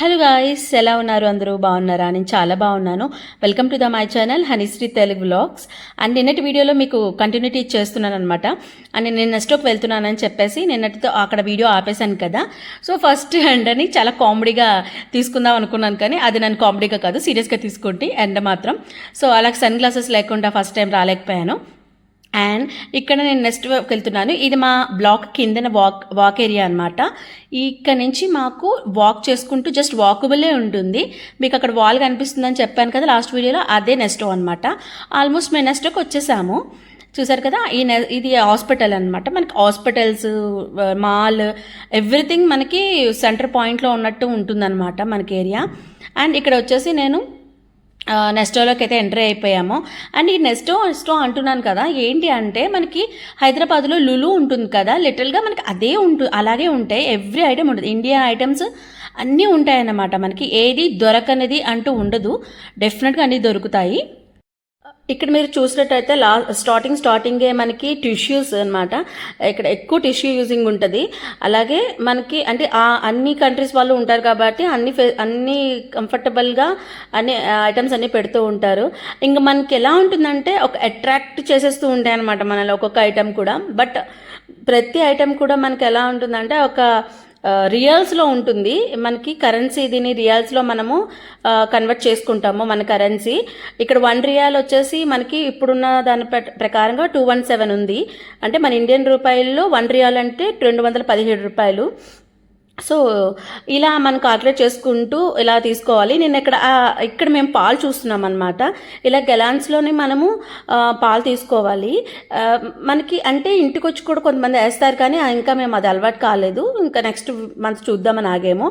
Hello guys ఎలా ఉన్నారు అందరూ? బాగున్నారా? నేను చాలా బాగున్నాను. Welcome to the my channel Honeysri Telugu vlogs and నిన్నటి వీడియోలో మీకు కంటిన్యూటీ చేస్తున్నాను అనమాట అండ్ నేను నెక్స్ట్కి వెళ్తున్నానని చెప్పేసి నిన్నటితో అక్కడ వీడియో ఆపేశాను కదా. సో ఫస్ట్ ఎండ్ అని చాలా కామెడీగా తీసుకుందాం అనుకున్నాను కానీ అది నన్ను కామెడీగా కాదు సీరియస్గా తీసుకుంటే ఎండ మాత్రం. సో అలాగే సన్ గ్లాసెస్ లేకుండా ఫస్ట్ టైం రాలేకపోయాను. అండ్ ఇక్కడ నేను నెక్స్ట్ వెళ్తున్నాను. ఇది మా బ్లాక్ కిందన వాక్ వాక్ ఏరియా అనమాట ఇక్కడ నుంచి మాకు వాక్ చేసుకుంటూ జస్ట్ వాకబులే ఉంటుంది. మీకు అక్కడ వాల్ కనిపిస్తుందని చెప్పాను కదా లాస్ట్ వీడియోలో అదే నెస్టో అనమాట ఆల్మోస్ట్ మేము నెస్టోకి వచ్చేసాము. చూసారు కదా? ఈ ఇది హాస్పిటల్ అనమాట మనకి హాస్పిటల్స్ మాల్ ఎవ్రీథింగ్ మనకి సెంటర్ పాయింట్లో ఉన్నట్టు ఉంటుందన్నమాట మనకి ఏరియా అండ్ ఇక్కడ వచ్చేసి నేను నెస్టోలోకి అయితే ఎంటర్ అయిపోయాము. అండ్ ఈ నెస్టో నెస్టో అంటున్నాను కదా ఏంటి అంటే మనకి హైదరాబాద్లో లులు ఉంటుంది కదా లిటిల్గా మనకి అదే ఉంటుంది అలాగే ఉంటాయి. ఎవ్రీ ఐటమ్ ఉంటుంది. ఇండియా ఐటమ్స్ అన్నీ ఉంటాయన్నమాట మనకి. ఏది దొరకనిది అంటూ ఉండదు. డెఫినెట్గా అన్నీ దొరుకుతాయి. ఇక్కడ మీరు చూసినట్టయితే లా స్టార్టింగ్ స్టార్టింగే మనకి టిష్యూస్ అనమాట ఇక్కడ ఎక్కువ టిష్యూ యూజింగ్ ఉంటుంది. అలాగే మనకి అంటే ఆ అన్ని కంట్రీస్ వాళ్ళు ఉంటారు కాబట్టి అన్ని ఫె- అన్ని కంఫర్టబుల్గా అన్ని ఐటమ్స్ అన్ని పెడుతూ ఉంటారు. ఇంకా మనకి ఎలా ఉంటుందంటే ఒక అట్రాక్ట్ చేసేస్తూ ఉంటాయి అనమాట మనలో ఒక్కొక్క ఐటమ్ కూడా. బట్ ప్రతి ఐటమ్ కూడా మనకి ఎలా ఉంటుందంటే ఒక రియల్స్లో ఉంటుంది. మనకి కరెన్సీ దీని రియల్స్లో మనము కన్వర్ట్ చేసుకుంటాము మన కరెన్సీ ఇక్కడ వన్ రియాల్ వచ్చేసి మనకి ఇప్పుడున్న దాని ప్ర- ప్రకారంగా టూ వన్ సెవెన్ ఉంది. అంటే మన ఇండియన్ రూపాయల్లో వన్ రియాల్ అంటే రెండు వందల పదిహేడు రూపాయలు. సో ఇలా మనం కాల్కులేట్ చేసుకుంటూ ఇలా తీసుకోవాలి. నేను ఇక్కడ ఇక్కడ మేము పాలు చూస్తున్నాం అనమాట ఇలా గెలాన్స్లోనే మనము పాలు తీసుకోవాలి. మనకి అంటే ఇంటికి వచ్చి కూడా కొంతమంది వేస్తారు కానీ ఇంకా మేము అది అలవాటు కాలేదు. ఇంకా నెక్స్ట్ మంత్ చూద్దామని ఆగేమో.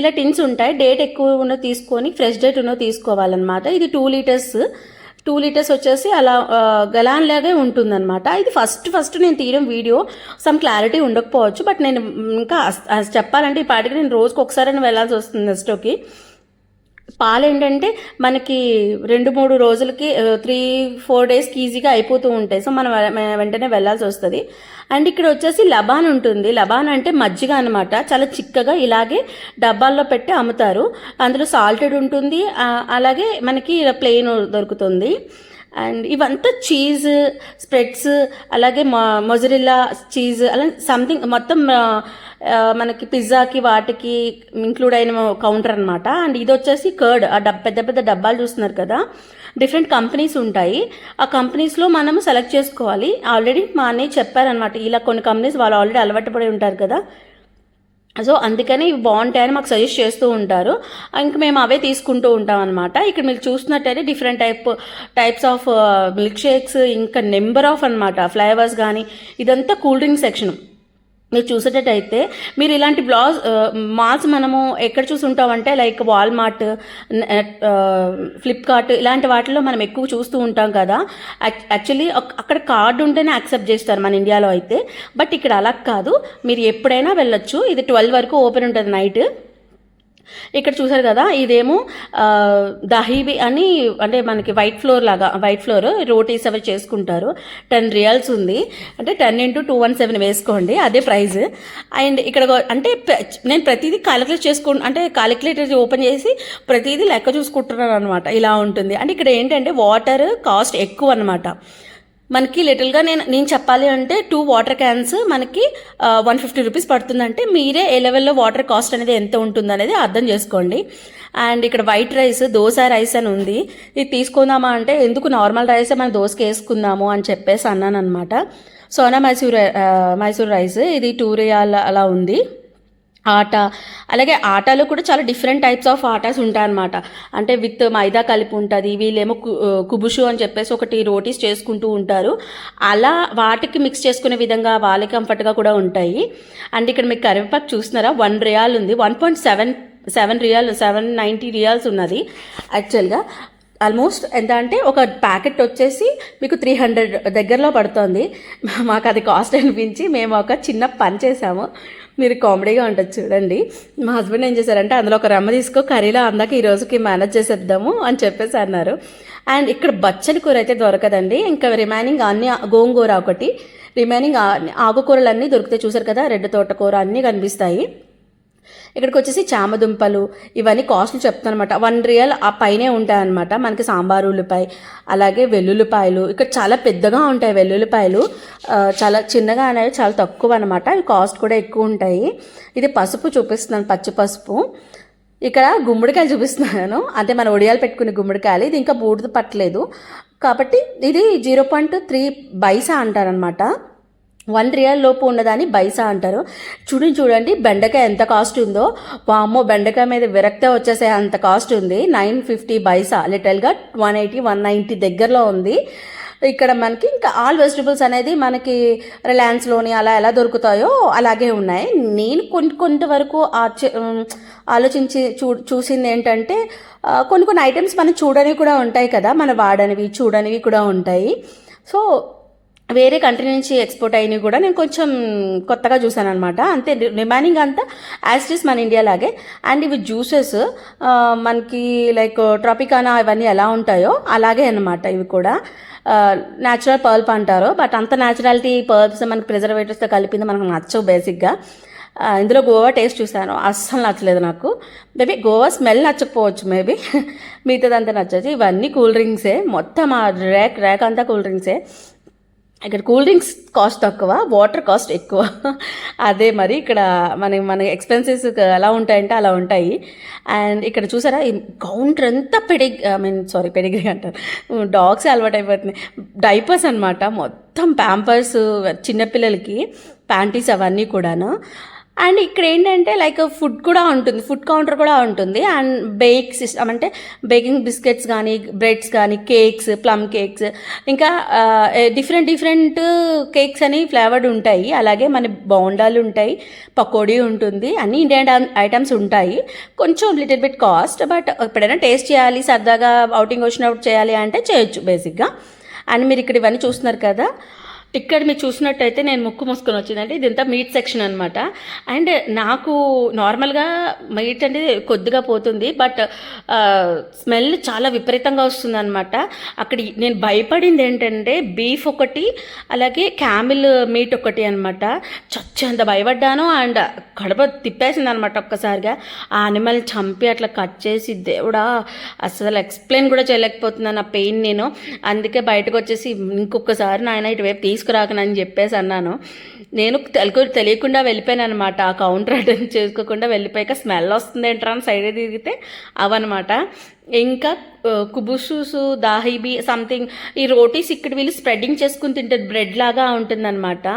ఇలా టిన్స్ ఉంటాయి. డేట్ ఎక్కువ ఉన్న తీసుకొని ఫ్రెష్ డేట్ ఉన్న తీసుకోవాలన్నమాట. ఇది టూ లీటర్స్ టూ లీటర్స్ వచ్చేసి అలా గలాన్ లాగే ఉంటుందన్నమాట. ఇది ఫస్ట్ ఫస్ట్ నేను తీయడం వీడియో. సమ్ క్లారిటీ ఉండకపోవచ్చు బట్ నేను ఇంకా చెప్పాలంటే ఈ పాటికి నేను రోజుకి ఒకసారి వెళ్ళాల్సి వస్తుంది నెక్స్ట్కి పాలు ఏంటంటే మనకి రెండు మూడు రోజులకి త్రీ ఫోర్ డేస్కి ఈజీగా అయిపోతూ ఉంటాయి. సో మనం వెంటనే వెళ్ళాల్సి వస్తుంది. అండ్ ఇక్కడ వచ్చేసి లబాన్ ఉంటుంది. లబాన్ అంటే మజ్జిగ అనమాట చాలా చిక్కగా ఇలాగే డబ్బాల్లో పెట్టి అమ్ముతారు. అందులో సాల్టెడ్ ఉంటుంది. అలాగే మనకి ఇలా ప్లెయిన్ దొరుకుతుంది. అండ్ ఇవంతా చీజ్ స్ప్రెడ్స్ అలాగే మొజరిల్లా చీజ్ అలా సంథింగ్ మొత్తం మనకి పిజ్జాకి వాటికి ఇంక్లూడ్ అయిన కౌంటర్ అనమాట అండ్ ఇది వచ్చేసి కర్డ్ ఆ డబ్ పెద్ద పెద్ద డబ్బాలు చూస్తున్నారు కదా. డిఫరెంట్ కంపెనీస్ ఉంటాయి. ఆ కంపెనీస్లో మనం సెలెక్ట్ చేసుకోవాలి. ఆల్రెడీ మా అన్నయ్య చెప్పారనమాట ఇలా కొన్ని కంపెనీస్ వాళ్ళు ఆల్రెడీ అలవాటు పడి ఉంటారు కదా. సో అందుకని ఇవి బాగుంటాయని మాకు సజెస్ట్ చేస్తూ ఉంటారు. ఇంక మేము అవే తీసుకుంటూ ఉంటాం అనమాట ఇక్కడ మీరు చూసినట్టయితే different type types of milkshakes ఇంకా నెంబర్ ఆఫ్ అనమాట ఫ్లేవర్స్ కానీ ఇదంతా కూల్ డ్రింక్ సెక్షన్ మీరు చూసేటట్టయితే మీరు ఇలాంటి బ్లాస్ మాల్స్ మనము ఎక్కడ చూసి ఉంటామంటే లైక్ వాల్మార్ట్ ఫ్లిప్కార్ట్ ఇలాంటి వాటిలో మనం ఎక్కువ చూస్తూ ఉంటాం కదా. యాక్చువల్లీ అక్కడ కార్డు ఉంటేనే యాక్సెప్ట్ చేస్తారు మన ఇండియాలో అయితే. బట్ ఇక్కడ అలా కాదు. మీరు ఎప్పుడైనా వెళ్ళొచ్చు. ఇది ట్వెల్వ్ వరకు ఓపెన్ ఉంటుంది నైట్. ఇక్కడ చూసారు కదా ఇదేమో దహీబీ అని అంటే మనకి వైట్ ఫ్లోర్ లాగా వైట్ ఫ్లోర్ రోటీస్ అవి చేసుకుంటారు. టెన్ రియల్స్ ఉంది. అంటే ten into two one seven వేసుకోండి అదే ప్రైస్ అండ్ ఇక్కడ అంటే నేను ప్రతిదీ క్యాలిక్యులేట్ చేసుకు అంటే కాలిక్యులేటర్ ఓపెన్ చేసి ప్రతిదీ లెక్క చూసుకుంటున్నాను అనమాట ఇలా ఉంటుంది. అంటే ఇక్కడ ఏంటంటే వాటర్ కాస్ట్ ఎక్కువ అనమాట మనకి లిటిల్గా నేను నేను చెప్పాలి అంటే టూ వాటర్ క్యాన్స్ మనకి వన్ ఫిఫ్టీ రూపీస్ పడుతుందంటే మీరే ఏ లెవెల్లో వాటర్ కాస్ట్ అనేది ఎంత ఉంటుంది అనేది అర్థం చేసుకోండి. అండ్ ఇక్కడ వైట్ రైస్ దోశ రైస్ అని ఉంది. ఇది తీసుకుందామా అంటే ఎందుకు నార్మల్ రైసే మనం దోశకి వేసుకుందాము అని చెప్పేసి అన్నాను అనమాట సోనా మైసూర్ మైసూర్ రైస్ ఇది టూ రియాల్ అలా ఉంది. ఆట. అలాగే ఆటలో కూడా చాలా డిఫరెంట్ టైప్స్ ఆఫ్ ఆటాస్ ఉంటాయన్నమాట. అంటే విత్ మైదా కలిపి ఉంటుంది వీళ్ళేమో కు- కుబుషు అని చెప్పేసి ఒకటి రోటీస్ చేసుకుంటూ ఉంటారు. అలా వాటికి మిక్స్ చేసుకునే విధంగా వాళ్ళకి కంఫర్ట్గా కూడా ఉంటాయి. అండ్ ఇక్కడ మీకు కరివేపాకు చూస్తున్నారా? వన్ రియాల్ ఉంది. One point seven seven riyal seven ninety riyals ఉన్నది. యాక్చువల్గా ఆల్మోస్ట్ ఎంత అంటే ఒక ప్యాకెట్ వచ్చేసి మీకు త్రీ హండ్రెడ్ దగ్గరలో పడుతుంది. మాకు అది కాస్ట్ అనిపించి మేము ఒక చిన్న పని చేసాము. మీరు కామెడీగా ఉంటుంది చూడండి. మా హస్బెండ్ ఏం చేశారంటే అందులో ఒక రమ్మ తీసుకో కర్రీలో అందాక ఈ రోజుకి మేనేజ్ చేసేద్దాము అని చెప్పేసి అన్నారు. అండ్ ఇక్కడ బచ్చలి కూర అయితే దొరకదండి. ఇంకా రిమైనింగ్ అన్ని గోంగూర ఒకటి. రిమైనింగ్ ఆకుకూరలు అన్నీ దొరుకుతాయి చూసారు కదా రెడ్ తోటకూర అన్నీ కనిపిస్తాయి. ఇక్కడికి వచ్చేసి చామదుంపలు ఇవన్నీ కాస్ట్లు చెప్తాను అనమాట వన్ రియల్ ఆ పైనే ఉంటాయన్నమాట. మనకి సాంబార్ ఉల్లిపాయ అలాగే వెల్లుల్లిపాయలు. ఇక్కడ చాలా పెద్దగా ఉంటాయి వెల్లుల్లిపాయలు. చాలా చిన్నగా అనేవి చాలా తక్కువ అనమాట అవి కాస్ట్ కూడా ఎక్కువ ఉంటాయి. ఇది పసుపు చూపిస్తున్నాను పచ్చి పసుపు. ఇక్కడ గుమ్మడికాయలు చూపిస్తున్నాను. అంటే మన ఒడియాలు పెట్టుకునే గుమ్మడికాయలు. ఇది ఇంకా బూడిద పట్టలేదు. కాబట్టి ఇది జీరో పాయింట్ త్రీ బైసా అంటారనమాట వన్ రియల్ లోపు ఉన్నదాన్ని బైసా అంటారు. చూడండి చూడండి బెండకాయ ఎంత కాస్ట్ ఉందో. వామ్మో బెండకాయ మీద విరక్తే వచ్చేసే అంత కాస్ట్ ఉంది. నైన్ ఫిఫ్టీ బైసా లిటల్గా వన్ ఎయిటీ వన్ నైంటీ దగ్గరలో ఉంది. ఇక్కడ మనకి ఇంకా ఆల్ వెజిటబుల్స్ అనేది మనకి రిలయన్స్లోని అలా ఎలా దొరుకుతాయో అలాగే ఉన్నాయి. నేను కొంత వరకు ఆచ- ఆలోచించి చూ చూసింది ఏంటంటే కొన్ని కొన్ని ఐటమ్స్ మనం చూడనివి కూడా ఉంటాయి కదా. మన వాడనివి చూడనివి కూడా ఉంటాయి. సో వేరే కంట్రీ నుంచి ఎక్స్పోర్ట్ అయినవి కూడా నేను కొంచెం కొత్తగా చూసాను అనమాట అంతే రిమైనింగ్ అంతా యాస్టిస్ మన ఇండియా లాగే. అండ్ ఇవి జ్యూసెస్ మనకి లైక్ ట్రాపికానా ఇవన్నీ ఎలా ఉంటాయో అలాగే అన్నమాట ఇవి కూడా. న్యాచురల్ పర్ల్ప్ అంటారు బట్ అంత న్యాచురాలిటీ పల్ప్స్ మనకి ప్రిజర్వేటివ్స్తో కలిపింది మనకు నచ్చవు బేసిక్గా ఇందులో గోవా టేస్ట్ చూశాను. అస్సలు నచ్చలేదు నాకు. మేబీ గోవా స్మెల్ నచ్చకపోవచ్చు మేబీ మిగతాదంతా నచ్చచ్చు ఇవన్నీ కూల్ డ్రింక్సే. మొత్తం ఆ ర్యాక్ ర్యాక్ అంతా కూల్ డ్రింక్సే. ఇక్కడ కూల్ డ్రింక్స్ కాస్ట్ తక్కువ వాటర్ కాస్ట్ ఎక్కువ. అదే మరి ఇక్కడ మన మన ఎక్స్పెన్సెస్ ఎలా ఉంటాయంటే అలా ఉంటాయి. అండ్ ఇక్కడ చూసారా ఈ కౌంటర్ అంతా పెడిగ్ ఐ మీన్ సారీ పెడిగ్రీ అంటారు. డాగ్స్ అలవాటు అయిపోతున్నాయి. డైపర్స్ అనమాట మొత్తం ప్యాంపర్స్ చిన్నపిల్లలకి ప్యాంటీస్ అవన్నీ కూడాను. అండ్ ఇక్కడ ఏంటంటే లైక్ ఫుడ్ కూడా ఉంటుంది ఫుడ్ కౌంటర్ కూడా ఉంటుంది. అండ్ బేక్ సిస్టమ్ అంటే బేకింగ్ బిస్కెట్స్ కానీ బ్రెడ్స్ కానీ కేక్స్ ప్లమ్ కేక్స్. ఇంకా డిఫరెంట్ డిఫరెంట్ కేక్స్ అని ఫ్లేవర్డ్ ఉంటాయి. అలాగే మన బోండాలు ఉంటాయి పకోడీ ఉంటుంది అన్ని ఇండియన్ ఐటమ్స్ ఉంటాయి. కొంచెం లిటిల్ బిట్ కాస్ట్ బట్ ఎప్పుడైనా టేస్ట్ చేయాలి సరదాగా అవుటింగ్ వచ్చినప్పుడు చేయాలి అంటే చేయొచ్చు బేసిక్గా. అండ్ మీరు ఇక్కడ ఇవన్నీ చూస్తున్నారు కదా ఇక్కడ మీరు చూసినట్టయితే నేను ముక్కు మూసుకొని వచ్చిందంటే ఇదంతా మీట్ సెక్షన్ అనమాట అండ్ నాకు నార్మల్గా మీట్ అనేది కొద్దిగా పోతుంది. బట్ స్మెల్ చాలా విపరీతంగా వస్తుంది అనమాట అక్కడ నేను భయపడింది ఏంటంటే బీఫ్ ఒకటి అలాగే క్యామిల్ మీట్ ఒకటి అనమాట చచ్చేంత భయపడ్డాను. అండ్ కడప తిప్పేసింది అనమాట ఒక్కసారిగా. ఆ అనిమల్ చంపి అట్లా కట్ చేసి దేవుడా అసలు ఎక్స్ప్లెయిన్ కూడా చేయలేకపోతున్నాను ఆ పెయిన్ నేను. అందుకే బయటకు వచ్చేసి ఇంకొకసారి నాయన ఇటువైపు తీసుకురాకనని చెప్పేసి అన్నాను. నేను తెలుగు తెలియకుండా వెళ్ళిపోయాను అనమాట ఆ కౌంటర్ అటెండ్ చేసుకోకుండా వెళ్ళిపోయాక స్మెల్ వస్తుంది ఏంట్రా అని సైడ్ తిరిగితే అవన్నమాట. ఇంకా కుబుసూసు దాహిబి సంథింగ్ ఈ రోటీస్ ఇక్కడ వీళ్ళు స్ప్రెడ్డింగ్ చేసుకుని తింటారు బ్రెడ్ లాగా ఉంటుందన్నమాట.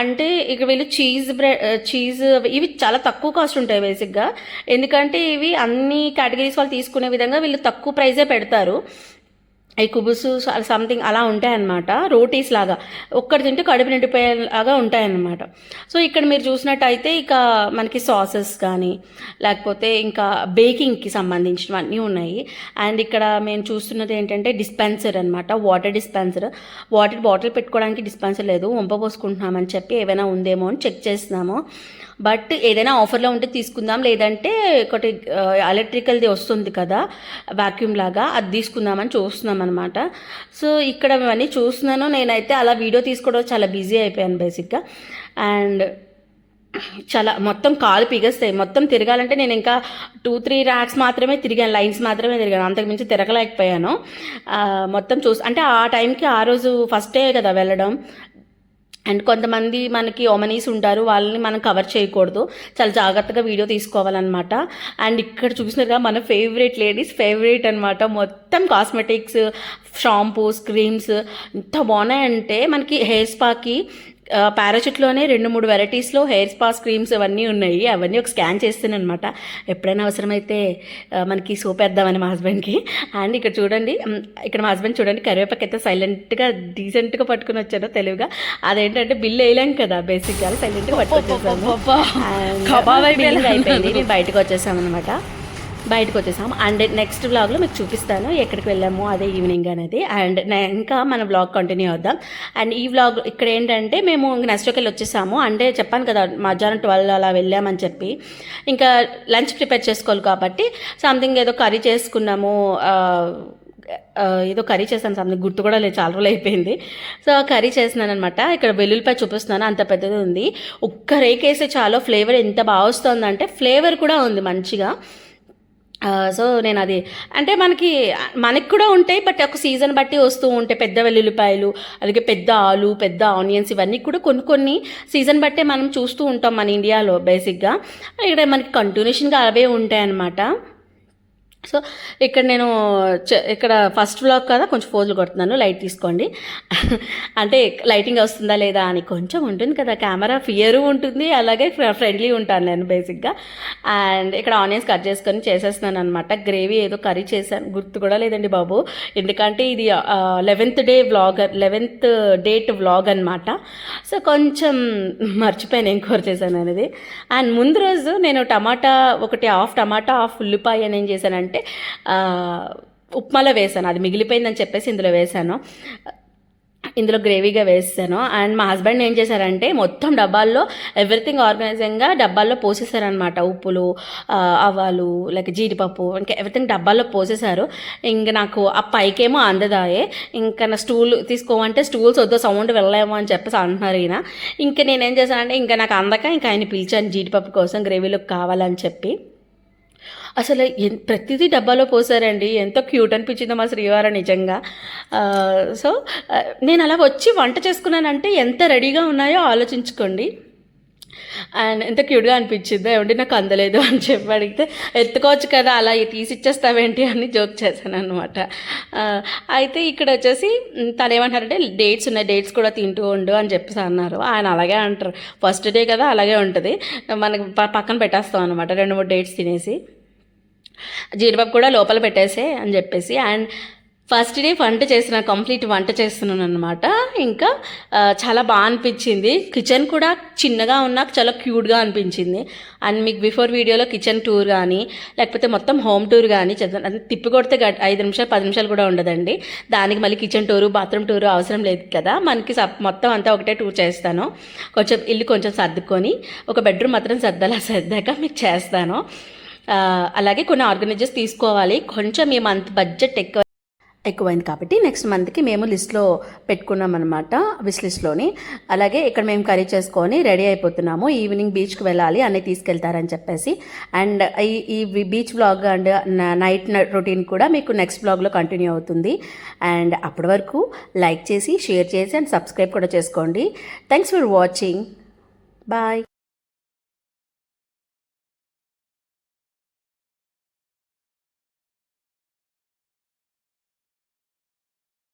అంటే ఇక వీళ్ళు చీజ్ బ్రెడ్ చీజ్ ఇవి చాలా తక్కువ కాస్ట్ ఉంటాయి బేసిక్గా ఎందుకంటే ఇవి అన్ని కేటగిరీస్ వాళ్ళు తీసుకునే విధంగా వీళ్ళు తక్కువ ప్రైజే పెడతారు. ఈ కుబుసు సంథింగ్ అలా ఉంటాయన్నమాట. రోటీస్ లాగా. ఒక్కటి తింటే కడుపు నిండిపోయేలాగా ఉంటాయన్నమాట. సో ఇక్కడ మీరు చూసినట్టయితే ఇక మనకి సాసెస్ కానీ లేకపోతే ఇంకా బేకింగ్కి సంబంధించినవన్నీ ఉన్నాయి. అండ్ ఇక్కడ మేము చూస్తున్నది ఏంటంటే డిస్పెన్సర్ అనమాట వాటర్ డిస్పెన్సర్ వాటర్ బాటిల్ పెట్టుకోవడానికి డిస్పెన్సర్ లేదు. వంప పోసుకుంటున్నామని చెప్పి ఏమైనా ఉందేమో అని చెక్ చేస్తున్నాము. బట్ ఏదైనా ఆఫర్లో ఉంటే తీసుకుందాం. లేదంటే ఒకటి ఎలక్ట్రికల్ది వస్తుంది కదా వాక్యూమ్ లాగా అది తీసుకుందామని చూస్తున్నాం అనమాట సో ఇక్కడ ఇవన్నీ చూస్తున్నాను. నేనైతే అలా వీడియో తీసుకోవడం చాలా బిజీ అయిపోయాను బేసిక్గా. అండ్ చాలా మొత్తం కాలు పిగస్తాయి మొత్తం తిరగాలంటే నేను ఇంకా టూ త్రీ ర్యాక్స్ మాత్రమే తిరిగాను. లైన్స్ మాత్రమే తిరిగాను. అంతకుమించి తిరగలేకపోయాను. మొత్తం చూసి అంటే ఆ టైంకి ఆ రోజు ఫస్టే కదా వెళ్ళడం. అండ్ కొంతమంది మనకి ఒమనీస్ ఉంటారు వాళ్ళని మనం కవర్ చేయకూడదు. చాలా జాగ్రత్తగా వీడియో తీసుకోవాలన్నమాట. అండ్ ఇక్కడ చూసినారుగా మన ఫేవరెట్ లేడీస్ ఫేవరెట్ అనమాట మొత్తం కాస్మెటిక్స్ షాంపూస్ క్రీమ్స్ ఎంత బాగున్నాయంటే మనకి హెయిర్ స్పాకి పారాషూట్లోనే రెండు మూడు వెరైటీస్లో హెయిర్ స్పాస్ క్రీమ్స్ అవన్నీ ఉన్నాయి. అవన్నీ ఒక స్కాన్ చేస్తాను అనమాట ఎప్పుడైనా అవసరమైతే మనకి సోప్ వేద్దామని మా హస్బెండ్కి. అండ్ ఇక్కడ చూడండి ఇక్కడ మా హస్బెండ్ చూడండి కరివేపాకు అయితే సైలెంట్గా డీసెంట్గా పట్టుకుని వచ్చారో తెలివిగా. అదేంటంటే బిల్ వేయలేం కదా బేసిక్గా సైలెంట్గా పట్టుకొచ్చేసాము అయిపోయింది. బయటకు వచ్చేసాం అనమాట బయటకు వచ్చేసాం అండ్ నెక్స్ట్ వ్లాగ్లో మీకు చూపిస్తాను ఎక్కడికి వెళ్ళాము అదే ఈవినింగ్ అనేది. అండ్ ఇంకా మన వ్లాగ్ కంటిన్యూ అవుదాం అండ్ ఈ వ్లాగ్ ఇక్కడ ఏంటంటే మేము నెక్స్ట్కి వెళ్ళి వచ్చేసాము. అంటే చెప్పాను కదా మధ్యాహ్నం ట్వెల్వ్ అలా వెళ్ళామని చెప్పి. ఇంకా లంచ్ ప్రిపేర్ చేసుకోవాలి కాబట్టి సంథింగ్ ఏదో కర్రీ చేసుకున్నాము. ఏదో కర్రీ చేశాను సంథింగ్ గుర్తు కూడా లేదు చాలా రోజులు అయిపోయింది. సో కర్రీ చేస్తున్నాను అనమాట ఇక్కడ వెల్లుల్లిపాయ చూపిస్తున్నాను అంత పెద్దది ఉంది. ఒక్క రేకేస్తే చాలా ఫ్లేవర్ ఎంత బాగా వస్తుందంటే ఫ్లేవర్ కూడా ఉంది మంచిగా. సో నేను అది అంటే మనకి మనకి కూడా ఉంటాయి బట్ ఒక సీజన్ బట్టి వస్తూ ఉంటాయి పెద్ద వెల్లుల్లిపాయలు అలాగే పెద్ద ఆలు పెద్ద ఆనియన్స్ ఇవన్నీ కూడా కొన్ని కొన్ని సీజన్ బట్టే మనం చూస్తూ ఉంటాం మన ఇండియాలో బేసిక్గా. ఇక్కడ మనకి కంటిన్యూషన్గా అవే ఉంటాయి అన్నమాట సో ఇక్కడ నేను చ- ఇక్కడ ఫస్ట్ వ్లాగ్ కదా కొంచెం ఫోజులు కొడుతున్నాను లైట్ తీసుకోండి. అంటే లైటింగ్ వస్తుందా లేదా అని కొంచెం ఉంటుంది కదా కెమెరా ఫియర్ ఉంటుంది అలాగే ఫ్రెండ్లీ ఉంటాను నేను బేసిక్గా అండ్ ఇక్కడ ఆనియన్స్ కట్ చేసుకొని చేసేస్తున్నాను అనమాట గ్రేవీ ఏదో కర్రీ చేశాను గుర్తు కూడా లేదండి బాబు. ఎందుకంటే ఇది eleventh day vlog eleventh date vlog అనమాట సో కొంచెం మర్చిపోయాను ఏం కూర చేశాను అనేది. అండ్ ముందు రోజు నేను టమాటా ఒకటి హాఫ్ టమాటా హాఫ్ ఉల్లిపాయ అని ఏం చేశానంటే అంటే ఉప్మాలో వేసాను. అది మిగిలిపోయిందని చెప్పేసి ఇందులో వేసాను. ఇందులో గ్రేవీగా వేసాను. అండ్ మా హస్బెండ్ ఏం చేశారంటే మొత్తం డబ్బాల్లో ఎవ్రీథింగ్ ఆర్గనైజింగ్గా డబ్బాల్లో పోసేసారనమాట ఉప్పులు ఆవాలు లైక్ జీడిపప్పు ఇంకా ఎవ్రీథింగ్ డబ్బాల్లో పోసేశారు ఇంక నాకు ఆ పైకేమో అందదాయే. ఇంకా నా స్టూల్ తీసుకోమంటే స్టూల్స్ వద్దు సౌండ్ వెళ్ళలేమో అని చెప్పేసి అంటున్నారు ఈయన. ఇంకా నేనేం చేశానంటే ఇంకా నాకు అందక ఇంకా ఆయన పిలిచాను జీడిపప్పు కోసం గ్రేవీలోకి కావాలని చెప్పి. అసలు ప్రతిదీ డబ్బాలో పోసారండి. ఎంతో క్యూట్ అనిపించిందో మా శ్రీవారు నిజంగా. సో నేను అలా వచ్చి వంట చేసుకున్నానంటే ఎంత రెడీగా ఉన్నాయో ఆలోచించుకోండి. అండ్ ఎంత క్యూట్గా అనిపించిందో ఏమంటే నాకు అందలేదు అని చెప్పి అడిగితే ఎత్తుకోవచ్చు కదా అలా తీసి ఇచ్చేస్తావేంటి అని జోక్ చేశాను అనమాట అయితే ఇక్కడ వచ్చేసి తను ఏమంటారంటే డేట్స్ ఉన్నాయి డేట్స్ కూడా తింటూ ఉండు అని చెప్పేసి అన్నారు. ఆయన అలాగే అంటారు. ఫస్ట్ డే కదా అలాగే ఉంటుంది. మనకి పక్కన పెట్టేస్తాం అనమాట రెండు మూడు డేట్స్ తినేసి. జీడిపప్పు కూడా లోపల పెట్టేసే అని చెప్పేసి. అండ్ ఫస్ట్ డే వంట చేసిన కంప్లీట్ వంట చేస్తున్నాను అనమాట ఇంకా చాలా బాగా అనిపించింది. కిచెన్ కూడా చిన్నగా ఉన్నా చాలా క్యూట్గా అనిపించింది. అండ్ మీకు బిఫోర్ వీడియోలో కిచెన్ టూర్ కానీ లేకపోతే మొత్తం హోమ్ టూర్ కానీ చెప్తాను అది తిప్పి కొడితే గట్ ఐదు నిమిషాలు పది నిమిషాలు కూడా ఉండదండి. దానికి మళ్ళీ కిచెన్ టూరు బాత్రూమ్ టూరు అవసరం లేదు కదా. మనకి సప్ మొత్తం అంతా ఒకటే టూర్ చేస్తాను. కొంచెం ఇల్లు కొంచెం సర్దుకొని ఒక బెడ్రూమ్ మాత్రం సర్దాలా సర్దాక మీకు చేస్తాను. అలాగే కొన్ని ఆర్గనైజర్స్ తీసుకోవాలి. కొంచెం ఈ మంత్ బడ్జెట్ ఎక్కువ ఎక్కువైంది కాబట్టి నెక్స్ట్ మంత్కి మేము లిస్ట్లో పెట్టుకున్నాం అనమాట విష్ లిస్ట్లోని అలాగే ఇక్కడ మేము కర్రీ చేసుకొని రెడీ అయిపోతున్నాము ఈవినింగ్ బీచ్కి వెళ్ళాలి అన్నీ తీసుకెళ్తారని చెప్పేసి. అండ్ ఈ ఈ beach blog and night routine కూడా మీకు నెక్స్ట్ బ్లాగ్లో కంటిన్యూ అవుతుంది. అండ్ అప్పటి వరకు లైక్ చేసి షేర్ చేసి అండ్ సబ్స్క్రైబ్ కూడా చేసుకోండి. Thanks for watching bye